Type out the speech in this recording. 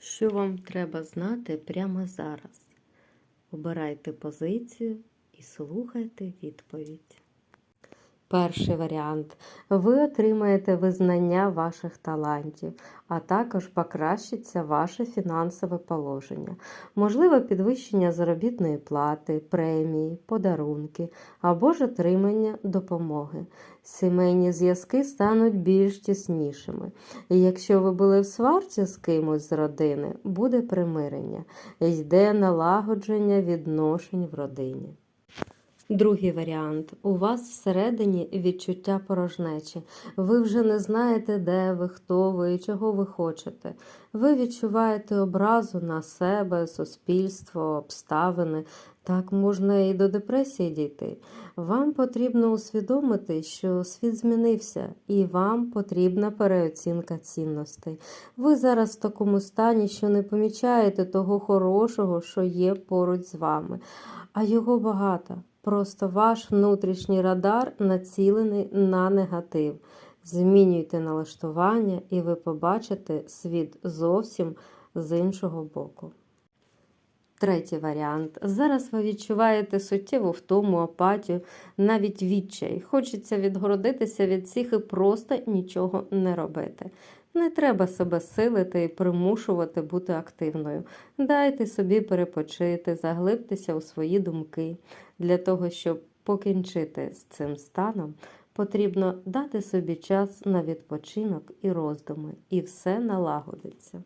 Що вам треба знати прямо зараз? Обирайте позицію і слухайте відповідь. Перший варіант. Ви отримаєте визнання ваших талантів, а також покращиться ваше фінансове положення. Можливо, підвищення заробітної плати, премії, подарунки або ж отримання допомоги. Сімейні зв'язки стануть більш тіснішими. І якщо ви були в сварці з кимось з родини, буде примирення, йде налагодження відношень в родині. Другий варіант. У вас всередині відчуття порожнечі. Ви вже не знаєте, де ви, хто ви і чого ви хочете. Ви відчуваєте образу на себе, суспільство, обставини. Так можна і до депресії дійти. Вам потрібно усвідомити, що світ змінився, і вам потрібна переоцінка цінностей. Ви зараз в такому стані, що не помічаєте того хорошого, що є поруч з вами, а його багато. Просто ваш внутрішній радар націлений на негатив. Змінюйте налаштування, і ви побачите світ зовсім з іншого боку. Третій варіант. Зараз ви відчуваєте суттєву втому, апатію, навіть відчай. Хочеться відгородитися від всіх і просто нічого не робити. Не треба себе силити і примушувати бути активною. Дайте собі перепочити, заглибтеся у свої думки. Для того, щоб покінчити з цим станом, потрібно дати собі час на відпочинок і роздуми, і все налагодиться.